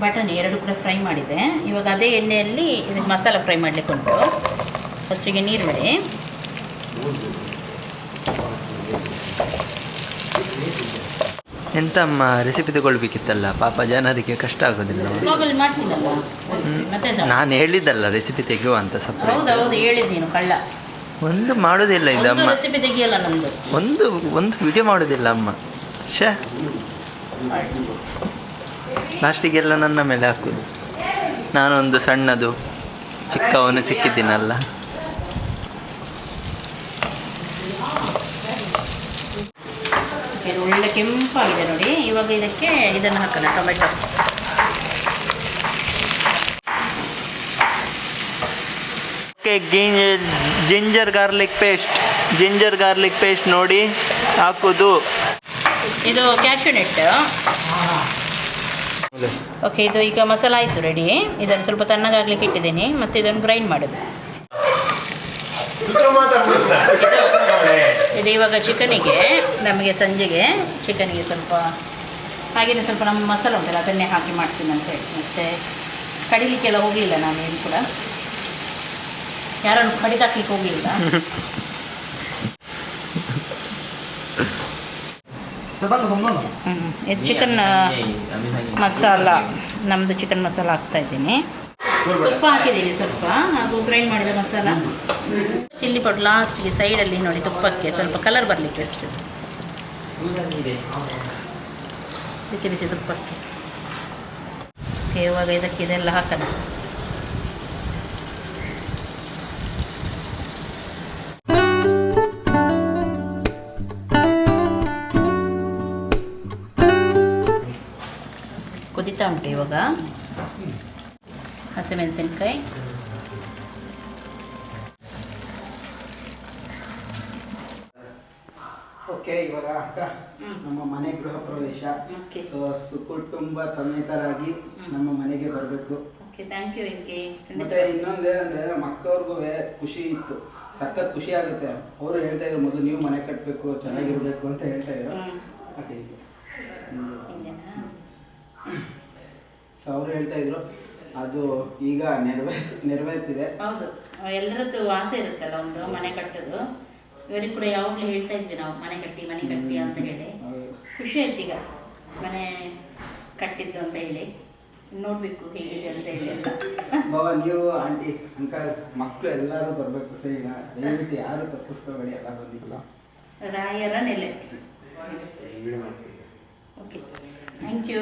Speaker 1: ಬಟಾಣಿ ಎರಡು ಕೂಡ ಫ್ರೈ ಮಾಡಿದೆ ಇವಾಗ ಅದೇ ಎಣ್ಣೆಯಲ್ಲಿ ಇದಕ್ಕೆ ಮಸಾಲ ಫ್ರೈ ಮಾಡಲಿಕ್ಕೆ ಉಂಟು. ಫಸ್ಟಿಗೆ ನೀರುಳ್ಳಿ.
Speaker 2: ಎಂತಮ್ಮ ರೆಸಿಪಿ ತಗೊಳ್ಬೇಕಿತ್ತಲ್ಲ? ಪಾಪ ಜನರಿಗೆ ಕಷ್ಟ ಆಗೋದಿಲ್ಲ. ನಾನು ಹೇಳಿದ್ದಲ್ಲ ರೆಸಿಪಿ ತೆಗೆಯುವ ಅಂತ ಸಪ್ರೇಟ್ ಒಂದು ಮಾಡೋದಿಲ್ಲ
Speaker 1: ಇದು ಅಮ್ಮ
Speaker 2: ಒಂದು ಒಂದು ವಿಡಿಯೋ ಮಾಡೋದಿಲ್ಲ ಅಮ್ಮ. ಶಾ ಲಾಸ್ಟಿಗೆಲ್ಲ ನನ್ನ ಮೇಲೆ ಹಾಕುದು. ನಾನೊಂದು ಸಣ್ಣದು ಚಿಕ್ಕವನು ಸಿಕ್ಕಿದ್ದೀನಲ್ಲ.
Speaker 1: ಇದು ಒಳ್ಳೆ ಕೆಂಪಾಗಿದೆ ನೋಡಿ. ಇವಾಗ ಇದಕ್ಕೆ ಇದನ್ನು ಹಾಕೋಣ tomato.
Speaker 2: Ginger garlic paste. Ginger garlic paste ನೋಡಿ ಹಾಕೋದು.
Speaker 1: ಇದು ಕ್ಯಾಶ್ಯೂ ನೆಟ್ ಓಕೆ ಇದು ಈಗ ಮಸಾಲ ಆಯಿತು ರೆಡಿ ಇದನ್ನು ಸ್ವಲ್ಪ ತಣ್ಣಗಾಗ್ಲಿಕ್ಕೆ ಇಟ್ಟಿದ್ದೀನಿ ಮತ್ತು ಇದನ್ನು ಗ್ರೈಂಡ್ ಮಾಡೋದು. ಇದು ಇವಾಗ ಚಿಕನಿಗೆ ನಮಗೆ ಸಂಜೆಗೆ ಚಿಕನಿಗೆ ಸ್ವಲ್ಪ ಹಾಗೆಯೇ ಸ್ವಲ್ಪ ನಮ್ಮ ಮಸಾಲ ಉಂಟಲ್ಲ ಅದನ್ನೇ ಹಾಕಿ ಮಾಡ್ತೀನಿ ಅಂತ ಹೇಳಿ. ಮತ್ತು ಕಡಿಲಿಕ್ಕೆಲ್ಲ ಹೋಗಲಿಲ್ಲ ನಾನು ಏನು ಕೂಡ. ಯಾರನ್ನು ಕಡಿದಾಕ್ಲಿಕ್ಕೆ ಹೋಗಲಿಲ್ಲ. ಹ್ಞೂ ಇದು ಚಿಕನ್ ಮಸಾಲ ನಮ್ಮದು ಚಿಕನ್ ಮಸಾಲ ಹಾಕ್ತಾ ಇದ್ದೀನಿ. ತುಪ್ಪ ಹಾಕಿದ್ದೀನಿ ಸ್ವಲ್ಪ ಹಾಗೂ ಗ್ರೈಂಡ್ ಮಾಡಿದ ಮಸಾಲ. ಚಿಲ್ಲಿ ಪೌಡರ್ ಲಾಸ್ಟ್ಗೆ ಸೈಡಲ್ಲಿ ನೋಡಿ ತುಪ್ಪಕ್ಕೆ ಸ್ವಲ್ಪ ಕಲರ್ ಬರಲಿಕ್ಕೆ ಅಷ್ಟು. ಬಿಸಿ ಬಿಸಿ ತುಪ್ಪಕ್ಕೆ. ಓಕೆ ಇವಾಗ ಇದಕ್ಕೆ ಇದೆಲ್ಲ ಹಾಕೋಣ. ಕುದಿತಾ ಉಂಟು ಇವಾಗ. ಹಸಿಮೆಣಸಿನ್ಕಾಯಿ.
Speaker 4: ಓಕೆ ಇವಾಗ ಅಕ್ಕ ನಮ್ಮ ಮನೆ ಗೃಹ ಪ್ರವೇಶ. ಸೊ ಸುಕುಟುಂಬ ಸಮೇತರಾಗಿ ನಮ್ಮ ಮನೆಗೆ ಬರಬೇಕು.
Speaker 1: ಓಕೆ ಥ್ಯಾಂಕ್ ಯು ಇನ್ನೊಂದೇ
Speaker 4: ಮತ್ತೆ ಇನ್ನೊಂದೇನಂದ್ರೆ ಮಕ್ಕವ್ರಿಗೂ ಖುಷಿ ಇತ್ತು. ಸಖತ್ ಖುಷಿ ಆಗುತ್ತೆ. ಅವರು ಹೇಳ್ತಾ ಇದ್ರು ಮೊದಲು ನೀವು ಮನೆ ಕಟ್ಟಬೇಕು ಚೆನ್ನಾಗಿರ್ಬೇಕು ಅಂತ ಹೇಳ್ತಾ ಇದ್ರು. ಸೊ ಅವರು ಹೇಳ್ತಾ ಇದ್ರು ಅದು ಈಗ ನೆರವೇರ್ಸ್ ನೆರವೇರ್ತಿದೆ.
Speaker 1: ಹೌದು. ಎಲ್ಲರದ್ದು ಆಸೆ ಇರುತ್ತಲ್ಲ ಒಂದು ಮನೆ ಕಟ್ಟೋದು? ಇವರಿಗೆ ಕೂಡ ಯಾವಾಗಲೂ ಹೇಳ್ತಾ ಇದ್ವಿ ನಾವು ಮನೆ ಕಟ್ಟಿ ಮನೆ ಕಟ್ಟಿ ಅಂತ ಹೇಳಿ. ಖುಷಿ ಆಯ್ತು ಈಗ ಮನೆ ಕಟ್ಟಿದ್ದು ಅಂತ ಹೇಳಿ. ನೋಡ್ಬೇಕು ಹೇಗಿದೆ ಅಂತ ಹೇಳಿ
Speaker 4: ಬಾಬಾ ನೀವು ಆಂಟಿ ಅಂಕಲ್ ಮಕ್ಕಳು ಎಲ್ಲರೂ ಬರಬೇಕು ಸರಿ ದಯವಿಟ್ಟು ಯಾರು ತಪ್ಪಿಸ್ಕೋಬೇಡಿ ಎಲ್ಲ ಬಂದಿಲ್ಲ.
Speaker 1: ರಾಯರ ನೆಲೆ. ಓಕೆ ಥ್ಯಾಂಕ್ ಯು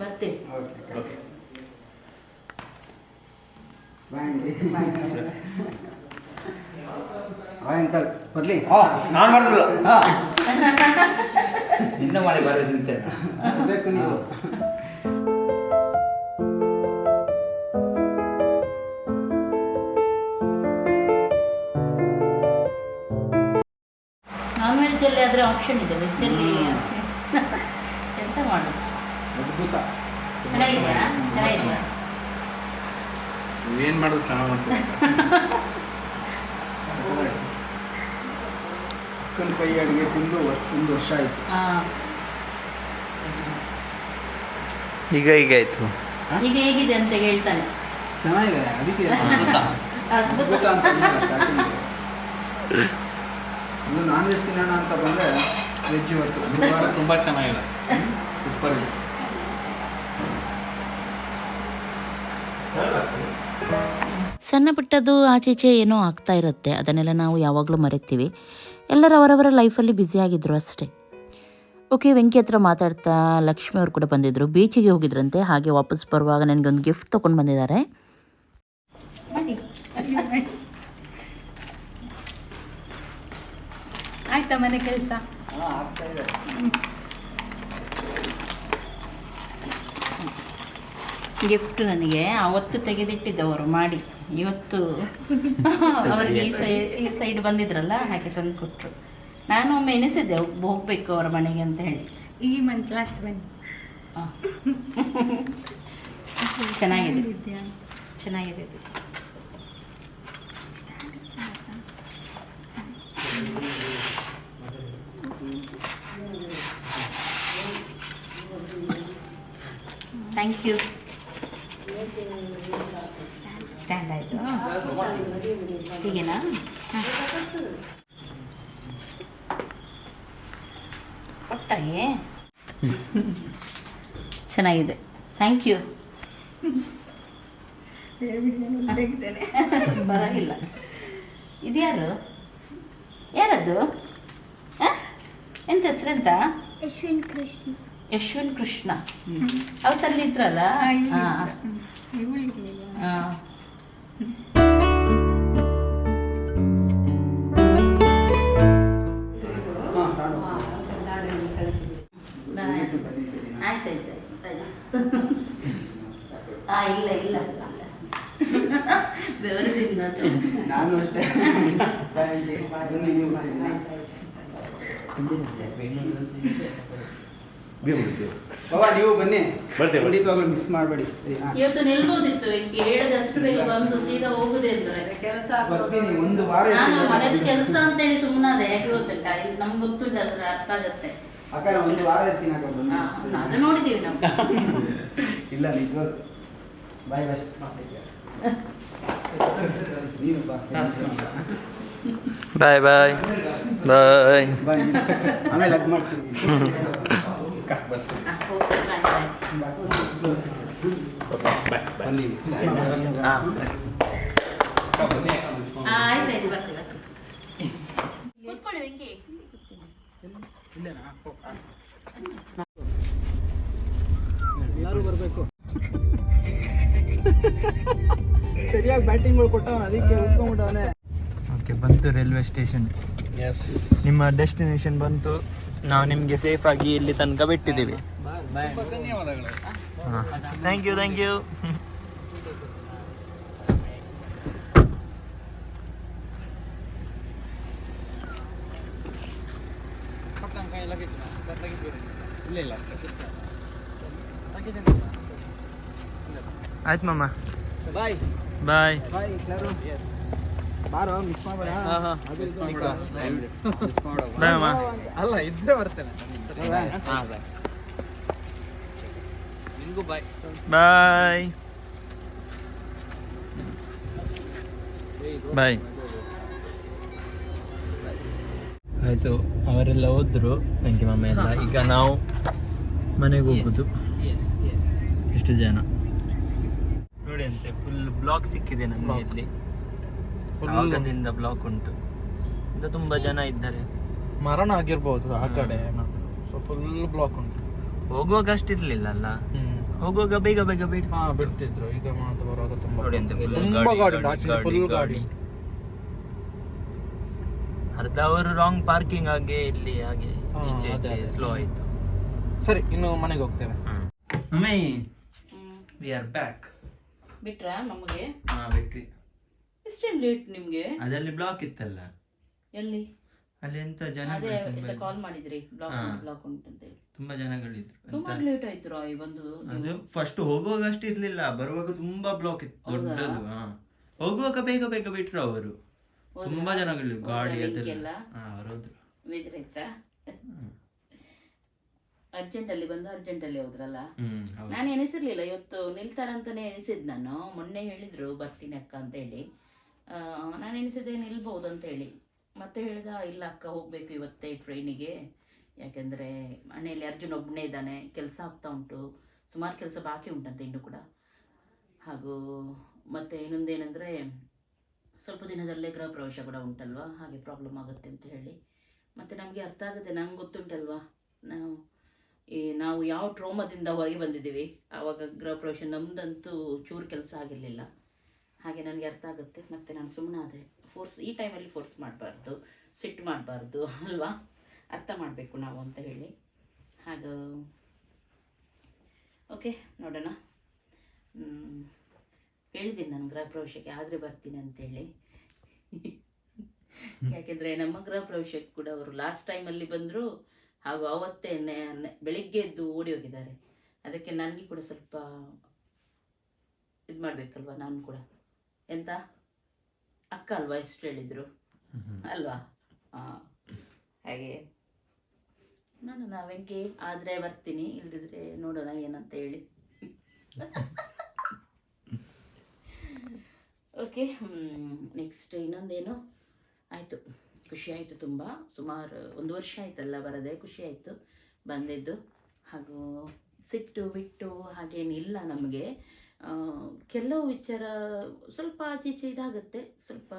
Speaker 1: ಬರ್ತೀವಿ.
Speaker 4: ಓಕೆ ಬಾಯ್ ಬಾಯ್ ಅಂಕಲ್ ಬರಲಿ
Speaker 6: ನಾನು ಮಾಡಿದ್ರು ನಿನ್ನ ಮಾಡಿ ಬರೋದು ನಿಂತೇನೆ
Speaker 4: ಬರಬೇಕು ನೀವು.
Speaker 1: ನಾನ್ ವೆಜ್ಜಲ್ಲಿ ಆದರೆ ಆಪ್ಷನ್ ಇದೆ ವೆಜ್ಜಲ್ಲಿ ಎಂತ ಮಾಡೋದು?
Speaker 4: ಅದ್ಭುತ.
Speaker 1: ಚೆನ್ನಾಗಿದೆಯಾ? ಚೆನ್ನಾಗಿದೆಯಾ?
Speaker 6: ಏನು ಮಾಡೋದು ಚೆನ್ನಾಗಿ ಮಾಡ್ತೀವಿ
Speaker 4: ಅಕ್ಕನ ಕೈ ಅಡುಗೆ ತಿಂದು ಒಂದು ವರ್ಷ ಆಯ್ತು.
Speaker 2: ಈಗ ಈಗ ಆಯ್ತು.
Speaker 1: ಈಗ ಹೇಗಿದೆ ಅಂತ ಹೇಳ್ತಾನೆ.
Speaker 4: ಚೆನ್ನಾಗಿದೆ ಅದಕ್ಕೆ
Speaker 1: ಅದ್ಭುತ.
Speaker 4: ಅಂತ ಇನ್ನು ನಾನ್ ವೆಜ್ ತಿನ್ನೋಣ ಅಂತ ಬಂದರೆ ವೆಜ್ ಇವತ್ತು
Speaker 6: ತುಂಬ ಚೆನ್ನಾಗಿದೆ. ಸೂಪರ್ ಇದೆ.
Speaker 5: ಸಣ್ಣ ಪುಟ್ಟದ್ದು ಆಚೀಚೆ ಏನೋ ಆಗ್ತಾ ಇರುತ್ತೆ. ಅದನ್ನೆಲ್ಲ ನಾವು ಯಾವಾಗಲೂ ಮರಿತೀವಿ. ಎಲ್ಲರೂ ಅವರವರ ಲೈಫಲ್ಲಿ ಬ್ಯುಸಿಯಾಗಿದ್ದರು ಅಷ್ಟೇ. ಓಕೆ ವೆಂಕಿ ಹತ್ರ ಮಾತಾಡ್ತಾ ಲಕ್ಷ್ಮಿ ಅವರು ಕೂಡ ಬಂದಿದ್ದರು ಬೀಚಿಗೆ ಹೋಗಿದ್ರಂತೆ ಹಾಗೆ ವಾಪಸ್ ಬರುವಾಗ ನನಗೆ ಒಂದು ಗಿಫ್ಟ್ ತೊಗೊಂಡು ಬಂದಿದ್ದಾರೆ.
Speaker 7: ಆಯ್ತಾ ಮನೆ ಕೆಲಸ
Speaker 4: ಹಾಂ ಆಗ್ತಾ ಇದೆ
Speaker 1: ಗಿಫ್ಟ್ ನನಗೆ ಅವತ್ತು ತೆಗೆದಿಟ್ಟಿದ್ದವರು ಮಾಡಿ. ಇವತ್ತು ಅವ್ರಿಗೆ ಈ ಸೈಡ್ ಈ ಸೈಡ್ ಬಂದಿದ್ರಲ್ಲ ಹಾಗೆ ತಂದು ಕೊಟ್ಟರು ನಾನು ಒಮ್ಮೆ ಎನಿಸಿದ್ದೆ ಹೋಗ್- ಹೋಗ್ಬೇಕು ಅವರ ಮನೆಗೆ ಅಂತ ಹೇಳಿ.
Speaker 7: ಈ ಮಂತ್ ಲಾಸ್ಟ್ ಬನ್ನಿ
Speaker 1: ಆ. ಚೆನ್ನಾಗಿದೆ. ಚೆನ್ನಾಗಿದೆ. ಥ್ಯಾಂಕ್ ಯು ಸ್ಟ್ಯಾಂಡ್ ಆಯಿತು. ಹೀಗೇನಾ? ಹಾಂ. ಕೊಟ್ಟಾಗೆ ಚೆನ್ನಾಗಿದೆ. ಥ್ಯಾಂಕ್ ಯು ಪರವಾಗಿಲ್ಲ. ಇದ್ಯಾರು? ಯಾರದ್ದು? ಎಂತ ಹೆಸರೆಂತ
Speaker 8: ಯಶ್ವಿನ್ ಕೃಷ್ಣ.
Speaker 1: ಯಶ್ವಿನ್ ಕೃಷ್ಣ. ಅವತ್ತಲ್ಲಿ ಇದ್ರಲ್ಲ ಇಲ್ಲ ಇಲ್ಲ.
Speaker 4: ನಾನು ಅಷ್ಟೇ. ಬನ್ನಿ, ನೀವು ಬನ್ನಿ. ಬಾಬಾ ನೀವು ಬನ್ನಿ.
Speaker 3: ಬರ್ತೇವೆ.
Speaker 4: ಖಂಡಿತವಾಗ್ಲೂ ಮಿಸ್ ಮಾಡಬೇಡಿ.
Speaker 1: ಇವತ್ತು ನಿಲ್ಬೋದಿತ್ತು ಈಗ ಹೇಳಿದಷ್ಟು ಬೇಗ ಬಂದು ಸೀದಾ ಹೋಗುದೇ ಅಂದ್ರೆ ಕೆಲಸ
Speaker 4: ಬರ್ತೀನಿ ಒಂದು ವಾರ
Speaker 1: ನಾನು. ಮನೆದು ಕೆಲಸ ಅಂತೇಳಿ ಸುಮ್ಮನಾದೆ ಯಾಕೆ ಗೊತ್ತುಂಟ? ಇದು ನಮ್ಗೆ ಗೊತ್ತುಂಟ ಅದ್ರ ಅರ್ಥ ಆಗತ್ತೆ.
Speaker 4: ಅಕ್ಕ ಒಂದು ವಾರ ಇರ್ತೀನಿ ಅಕ್ಕ ಬನ್ನಿ.
Speaker 1: ಅದು ನೋಡಿದೀವಿ ನಾವು.
Speaker 4: ಇಲ್ಲ ನಿಜ ಬಾಯ್ ಬಾಯ್. ನೀನು ಬಾ.
Speaker 2: ಬಾಯ್ ಬಾಯ್. ಬಾಯ್.
Speaker 4: ಆಮೇಲೆ ಅದು ಮಾಡ್ತೀನಿ. ಬನ್ನಿ
Speaker 1: ಆಯ್ತಾಯ್ತು ಬರ್ತೀವಿ ಕೂತ್ಕೊಳ್ಳಿ ವೆಂಕಿ
Speaker 4: ಎಲ್ಲರೂ ಬರಬೇಕು. ಸರಿಯಾಗಿ ಬ್ಯಾಟಿಂಗ್ಗಳು ಕೊಟ್ಟವನ ಅದಕ್ಕೆ ಉತ್ಕೊಂಡ್ಬಿಟ್ಟವನೆ
Speaker 2: ಓಕೆ ಬಂತು ರೈಲ್ವೆ ಸ್ಟೇಷನ್.
Speaker 4: ಎಸ್
Speaker 2: ನಿಮ್ಮ ಡೆಸ್ಟಿನೇಷನ್ ಬಂತು. ನಾವು ನಿಮಗೆ ಸೇಫ್ ಆಗಿ ಇಲ್ಲಿ ತನಕ ಬಿಟ್ಟಿದ್ದೀವಿ. ಥ್ಯಾಂಕ್ ಯು ಥ್ಯಾಂಕ್ ಯು ಆಯ್ತು ಮಾಮ.
Speaker 4: ಬಾಯ್
Speaker 2: ಬಾಯ್
Speaker 4: ಬಾಯ್ ಅಲ್ಲ ಇದ್ರೆ ಬರ್ತೇನೆ. ನಿಮಗೂ ಬಾಯ್
Speaker 2: ಬಾಯ್ ಬಾಯ್ ಆಯಿತು ಅವರೆಲ್ಲ ಹೋದ್ರು. ನನಗೆ ಮಾಮ ಎಲ್ಲ. ಈಗ ನಾವು ಮನೆಗೆ ಹೋಗುದು.
Speaker 4: ಎಸ್ ಎಸ್
Speaker 2: ಎಷ್ಟು ಜನ? ನೋಡಿ ಅಂತೆ ಫುಲ್ ಬ್ಲಾಕ್ ಸಿಕ್ಕಿದೆ ನಮಗೆ ಇಲ್ಲಿ. ಆಗದಿಂದ ಬ್ಲಾಕ್ ಉಂಟು? ಈಗ ತುಂಬಾ ಜನ ಇದ್ದಾರೆ.
Speaker 9: ಮರಣ ಆಗಿರ್ಬೋದು ಆ ಕಡೆ ಸೊ ಫುಲ್ ಬ್ಲಾಕ್ ಉಂಟು.
Speaker 2: ಹೋಗುವಾಗ ಅಷ್ಟಿರ್ಲಿಲ್ಲ ಅಲ್ಲ? ಹೋಗುವಾಗ ಬೇಗ ಬೇಗ ಬಿಡ್.
Speaker 9: ಹಾ ಬಿಡ್ತಿದ್ರು. ಈಗ ಮಾತು ಬರುವಾಗ ತುಂಬಾ
Speaker 2: ನೋಡಿ ಅಂತೆ full
Speaker 9: ತುಂಬಾ ಗಾಡಿ ಫುಲ್
Speaker 2: ಗಾಡಿ,
Speaker 9: ಗಾಡಿ
Speaker 2: ಅರ್ಧ ಅವರು ರಾಂಗ್ ಪಾರ್ಕಿಂಗ್ ಆಗಿ ಇಲ್ಲಿ ಹಾಗೆ
Speaker 9: ಹಾ,
Speaker 2: ಈಚೆ
Speaker 9: ಅದೇ,
Speaker 2: ಈಚೆ
Speaker 9: ಅದೇ.
Speaker 2: ಸ್ಲೋ ಆಯ್ತು.
Speaker 9: ಸರಿ ಇನ್ನು ಮನೆಗೆ ಹೋಗ್ತೇವೆ.
Speaker 2: ಮಮ್ಮಿ ವಿ ಆರ್ ಬ್ಯಾಕ್
Speaker 1: ಬಿಟ್ರಾ ನಮಗೆ?
Speaker 2: ಹಾ ಬಿಟ್ವಿ.
Speaker 1: ಇಷ್ಟೇನು ಲೇಟ್ ನಿಮಗೆ?
Speaker 2: ಅದಲ್ಲಿ ಬ್ಲಾಕ್ ಇತ್ತಲ್ಲ.
Speaker 1: ಎಲ್ಲಿ?
Speaker 2: ಅಲ್ಲಿ ಎಂತ ಜನ
Speaker 1: ಅದೇ ಕಾಲ್ ಮಾಡಿದ್ರಿ? ಬ್ಲಾಕ್ ಬ್ಲಾಕ್ ಉಂಟು ಅಂತ ಹೇಳಿ.
Speaker 2: ತುಂಬಾ ಜನಗಳಿದ್ರು.
Speaker 1: ತುಂಬಾ ಲೇಟ್ ಆಯ್ತು ಈ ಬಂದು
Speaker 2: ಅದು ಫಸ್ಟ್ ಹೋಗುವಾಗ ಅಷ್ಟು ಇರ್ಲಿಲ್ಲ. ಬರುವಾಗ ತುಂಬಾ ಬ್ಲಾಕ್ ಇತ್ತು. ದೊಡ್ಡದು ಹಾ. ಹೋಗುವಾಗ ಬೇಗ ಬೇಗ ಬಿಟ್ರು ಅವರು. ತುಂಬಾ ಜನಗಳು ಗಾಡಿ ಅದೆಲ್ಲ.
Speaker 1: ಬೆಂಕಿ ಎಲ್ಲ?
Speaker 2: ಹಾ ಅವ್ರು ಹೋದ್ರು.
Speaker 1: ಬೇಜಾರಾಯ್ತಾ ಅರ್ಜೆಂಟ್ ಅಲ್ಲಿ ಬಂದು ಅರ್ಜೆಂಟ್ ಅಲ್ಲಿ ಹೋದ್ರಲ್ಲ ನಾನು ಎನಿಸಿರ್ಲಿಲ್ಲ ಇವತ್ತು ನಿಲ್ತಾರಂತಾನೆ ಎನಿಸಿದ್ ನಾನು. ಮೊನ್ನೆ ಹೇಳಿದ್ರು ಬರ್ತೀನಿ ಅಕ್ಕ ಅಂತ ಹೇಳಿ. ನಾನು ಎನಿಸಿದೆ ಅಂತ ಹೇಳಿ ಮತ್ತೆ ಹೇಳಿದ ಇಲ್ಲ ಅಕ್ಕ, ಹೋಗ್ಬೇಕು ಇವತ್ತೇ ಟ್ರೈನಿಗೆ. ಯಾಕೆಂದ್ರೆ ಮನೆಯಲ್ಲಿ ಅರ್ಜುನ್ ಒಬ್ಬನೇ ಇದ್ದಾನೆ, ಕೆಲಸ ಆಗ್ತಾ ಉಂಟು. ಸುಮಾರು ಕೆಲಸ ಬಾಕಿ ಉಂಟಂತೆ ಇನ್ನು ಕೂಡ. ಹಾಗೂ ಮತ್ತೆ ಇನ್ನೊಂದೇನೆಂದರೆ, ಸ್ವಲ್ಪ ದಿನದಲ್ಲೇ ಗೃಹ ಪ್ರವೇಶ ಕೂಡ ಉಂಟಲ್ವಾ? ಹಾಗೆ ಪ್ರಾಬ್ಲಮ್ ಆಗುತ್ತೆ ಅಂತ ಹೇಳಿ. ಮತ್ತು ನಮಗೆ ಅರ್ಥ ಆಗುತ್ತೆ, ನಂಗೆ ಗೊತ್ತುಂಟಲ್ವಾ? ನಾವು ಈ, ನಾವು ಯಾವ ಟ್ರೋಮದಿಂದ ಹೊರಗೆ ಬಂದಿದ್ದೀವಿ? ಆವಾಗ ಗೃಹ ಪ್ರವೇಶ ನಮ್ಮದಂತೂ ಚೂರು ಕೆಲಸ ಆಗಿರಲಿಲ್ಲ. ಹಾಗೆ ನನಗೆ ಅರ್ಥ ಆಗುತ್ತೆ. ಮತ್ತು ನಾನು ಸುಮ್ಮನಾದೆ ಫೋರ್ಸ್ ಈ ಟೈಮಲ್ಲಿ ಫೋರ್ಸ್ ಮಾಡಬಾರ್ದು ಸಿಟ್ಟು ಮಾಡಬಾರ್ದು ಅಲ್ವಾ? ಅರ್ಥ ಮಾಡಬೇಕು ನಾವು ಅಂತ ಹೇಳಿ. ಹಾಗೂ ಓಕೆ ನೋಡೋಣ. ಹೇಳಿದ್ದೀನಿ ನಾನು ಗೃಹ ಪ್ರವೇಶಕ್ಕೆ ಆದರೆ ಬರ್ತೀನಿ ಅಂತೇಳಿ ಯಾಕೆಂದರೆ ನಮ್ಮ ಗೃಹ ಪ್ರವೇಶಕ್ಕೆ ಕೂಡ ಅವರು ಲಾಸ್ಟ್ ಟೈಮಲ್ಲಿ ಬಂದರು, ಹಾಗೂ ಅವತ್ತೇ ಬೆಳಿಗ್ಗೆ ಎದ್ದು ಓಡಿ ಹೋಗಿದ್ದಾರೆ. ಅದಕ್ಕೆ ನನಗೆ ಕೂಡ ಸ್ವಲ್ಪ ಇದು ಮಾಡಬೇಕಲ್ವ? ನಾನು ಕೂಡ. ಎಂತ? ಅಕ್ಕ ಅಲ್ವಾ ಎಷ್ಟು ಹೇಳಿದ್ರು? ಅಲ್ವಾ? ಹಾಗೆ. ನೋಡೋಣ ವೆಂಕಿ ಆದರೆ ಬರ್ತೀನಿ. ಇಲ್ದಿದ್ರೆ ನೋಡೋಣ ಏನಂತ ಹೇಳಿ. ಓಕೆ ನೆಕ್ಸ್ಟ್ ಇನ್ನೊಂದೇನು? ಆಯಿತು. ಖುಷಿ ಆಯಿತು ತುಂಬ. ಸುಮಾರು ಒಂದು ವರ್ಷ ಆಯ್ತಲ್ಲ ಬರದೆ ಖುಷಿ ಆಯಿತು ಬಂದಿದ್ದು. ಹಾಗೂ ಸಿಟ್ಟು ಬಿಟ್ಟು ಹಾಗೇನಿಲ್ಲ ನಮಗೆ. ಕೆಲವು ವಿಚಾರ ಸ್ವಲ್ಪ ಆಚೆ ಈಚೆ ಇದಾಗುತ್ತೆ. ಸ್ವಲ್ಪ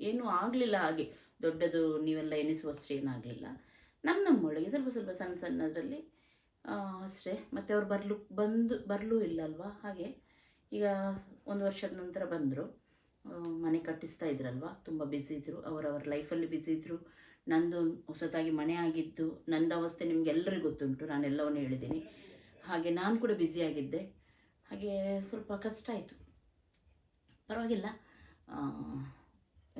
Speaker 1: ಏನೂ ಆಗಲಿಲ್ಲ ಹಾಗೆ. ದೊಡ್ಡದು ನೀವೆಲ್ಲ ಎನಿಸುವಷ್ಟು ಏನಾಗಲಿಲ್ಲ. ನಮ್ಮ ನಮ್ಮೊಳಗೆ ಸ್ವಲ್ಪ ಸ್ವಲ್ಪ ಸಣ್ಣ ಸಣ್ಣದರಲ್ಲಿ ಅಷ್ಟೇ. ಮತ್ತು ಅವ್ರು ಬರಲು, ಬಂದು, ಬರಲೂ ಇಲ್ಲ ಅಲ್ವಾ ಹಾಗೆ ಈಗ ಒಂದು ವರ್ಷದ ನಂತರ ಬಂದರು. ಮನೆ ಕಟ್ಟಿಸ್ತಾ ಇದ್ರಲ್ವ? ತುಂಬ ಬ್ಯುಸಿ ಇದ್ದರು ಅವರವರ ಲೈಫಲ್ಲಿ ಬ್ಯುಸಿ ಇದ್ದರು ನಂದು ಹೊಸತಾಗಿ ಮನೆ ಆಗಿದ್ದು. ನಂದು ಅವಸ್ಥೆ ನಿಮಗೆಲ್ಲರಿಗೂ ಗೊತ್ತುಂಟು. ನಾನೆಲ್ಲವನ್ನೂ ಹೇಳಿದ್ದೀನಿ. ಹಾಗೆ ನಾನು ಕೂಡ ಬ್ಯುಸಿಯಾಗಿದ್ದೆ ಹಾಗೆ ಸ್ವಲ್ಪ ಕಷ್ಟ ಆಯಿತು. ಪರವಾಗಿಲ್ಲ.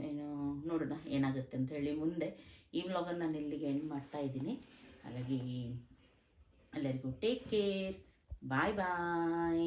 Speaker 1: ಏನು ನೋಡೋಣ ಏನಾಗುತ್ತೆ ಅಂತ ಹೇಳಿ ಮುಂದೆ ಈ ವ್ಲಾಗನ್ನು ನಾನು ಇಲ್ಲಿಗೆ ಎಂಡ್ ಮಾಡ್ತಾ ಇದ್ದೀನಿ. ಹಾಗಾಗಿ ಎಲ್ಲರಿಗೂ ಟೇಕ್ ಕೇರ್ ಬಾಯ್ ಬಾಯ್